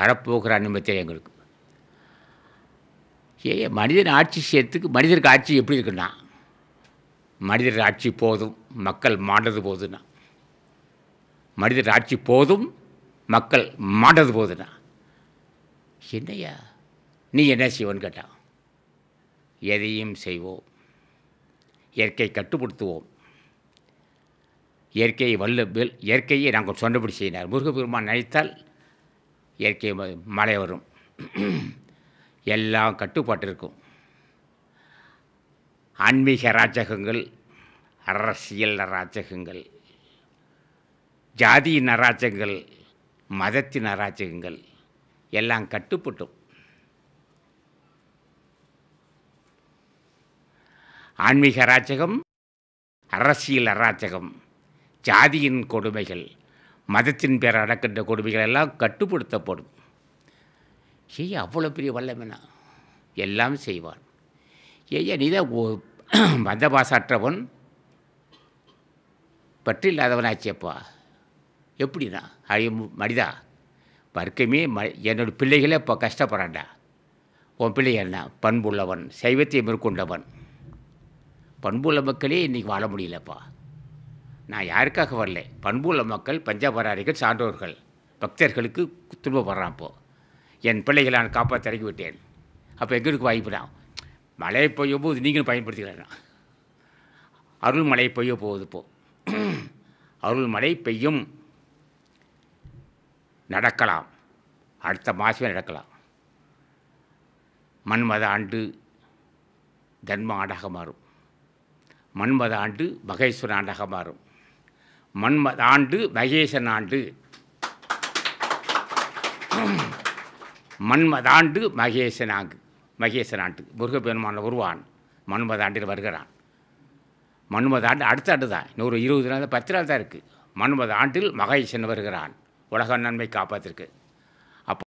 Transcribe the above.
வரப்போகிற அனுமதி எங்களுக்கு ஏ மனிதன் ஆட்சி செய்யறதுக்கு மனிதருக்கு ஆட்சி எப்படி இருக்குன்னா மனிதர் ஆட்சி போதும் மக்கள் மாண்டது போதுன்னா மனிதர் ஆட்சி போதும் மக்கள் மாண்டது போதுன்னா என்னையா நீ என்ன செய்வோன்னு கேட்டான் எதையும் செய்வோம். இயற்கை கட்டுப்படுத்துவோம். இயற்கையை வல்ல இயற்கையை நாங்கள் சொன்னபடி செய்யினார் முருகபெருமான் நினைத்தால் இயற்கை மழை வரும். எல்லாம் கட்டுப்பாட்டு இருக்கும். ஆன்மீக ராஜகங்கள் அரசியல் அராஜகங்கள் ஜாதியின் அராஜகங்கள் மதத்தின் அராஜகங்கள் எல்லாம் கட்டுப்பட்டும். ஆன்மீக அராஜகம் அரசியல் அராஜகம் ஜாதியின் கொடுமைகள் மதத்தின் பேர் அடக்கின்ற கொடுமைகள் எல்லாம் கட்டுப்படுத்தப்படும். ஏய் அவ்வளோ பெரிய வல்லமைனா எல்லாம் செய்வான். ஏய்யா நீதான் ஓ- மதபாசற்றவன். பற்று இல்லாதவனாச்சேப்பா எப்படிண்ணா அழிய மனிதா. வர்க்கமே ம என்னோட பிள்ளைகளே இப்போ கஷ்டப்படுறான்டா. உன் பிள்ளை என்ன? பண்புள்ளவன். சைவத்தை மேற்கொண்டவன். பண்புள்ள மக்களே இன்றைக்கி வாழ முடியலப்பா. நான் யாருக்காக வரல? பண்புள்ள மக்கள் பஞ்சாபராரிகள் சான்றோர்கள். பக்தர்களுக்கு துன்பப்படுறான் இப்போது என் பிள்ளைகளை நான் காப்பாற்றி இறக்கி விட்டேன். அப்போ எங்களுக்கு வாய்ப்பு தான் மழை பெய்யும் போது நீங்களும் பயன்படுத்திக்கலாம் அருள் மழை பெய்ய போகுது இப்போ அருள் மழை பெய்யும். நடக்கலாம். அடுத்த மாதமே நடக்கலாம். மன்மத ஆண்டு தர்ம ஆண்டாக மாறும். மன்மத ஆண்டு மகேஸ்வர ஆண்டாக மாறும். மன்ம ஆண்டு மகேசன் ஆண்டு. மன்மதாண்டு மகேசன் ஆண்டு மகேசன் ஆண்டு. முருகப்பெருமான உருவான் மன்மதாண்டில் வருகிறான். மன்மதாண்டு அடுத்த ஆண்டு தான் இன்னொரு இருபது நாள் பத்து நாள் தான் இருக்குது மன்மத ஆண்டில் மகேசன் வருகிறான். உலக நன்மை காப்பாத்திற்கு.